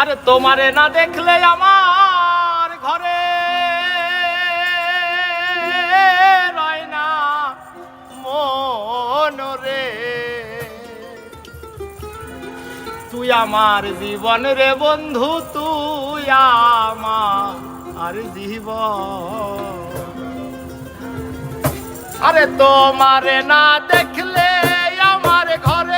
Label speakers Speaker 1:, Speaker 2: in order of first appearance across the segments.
Speaker 1: আরে তোমারে না দেখলে আমার ঘরে রয় না তুই আমার জীবন রে বন্ধু, তুই আমার জীবন। আরে তোমারে না দেখলে আমার ঘরে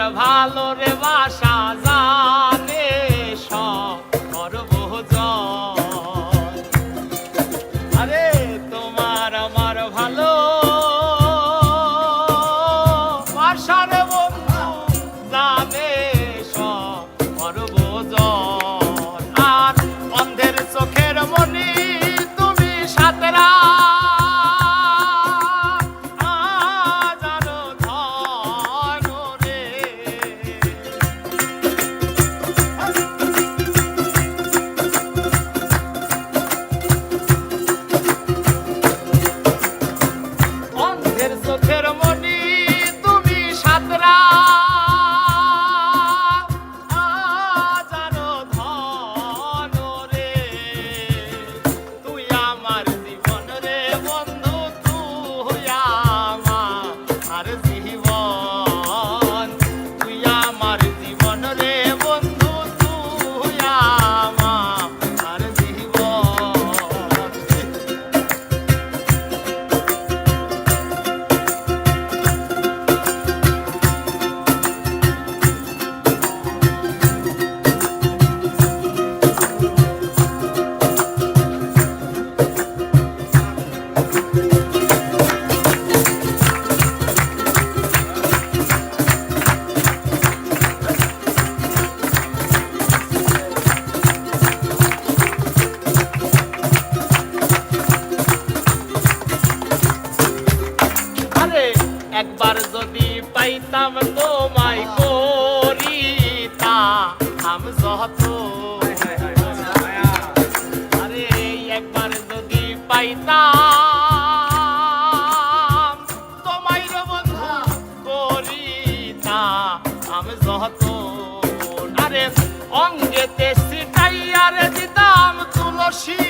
Speaker 1: আমার ভালো রে বাসা জানে সর্বজন আরে তোমার আমার ভালো বাসা পাইতাম তোমায় করিতা। আম যত। আরে, একবার যদি পাইতাম, তোমায় বন্ধু আরে, অঙ্গেতে সিটাইয়ারে দিতাম তুলসী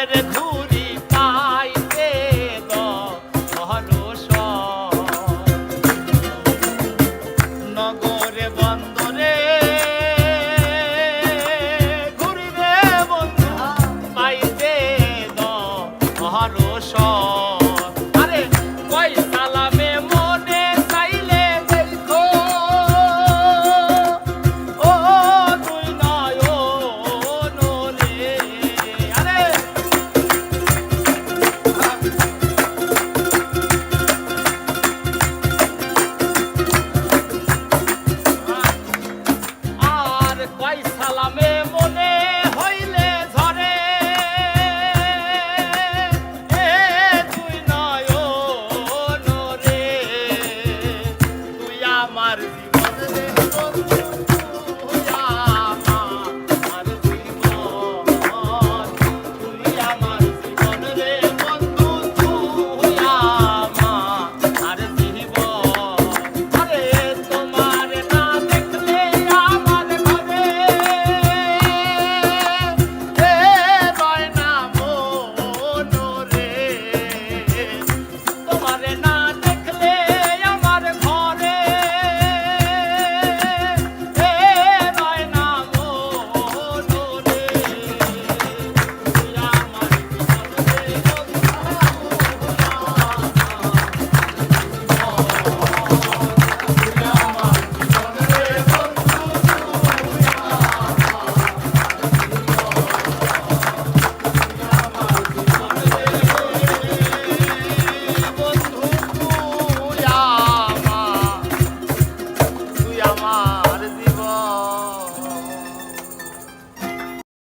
Speaker 1: Let it go. amares e vozes de.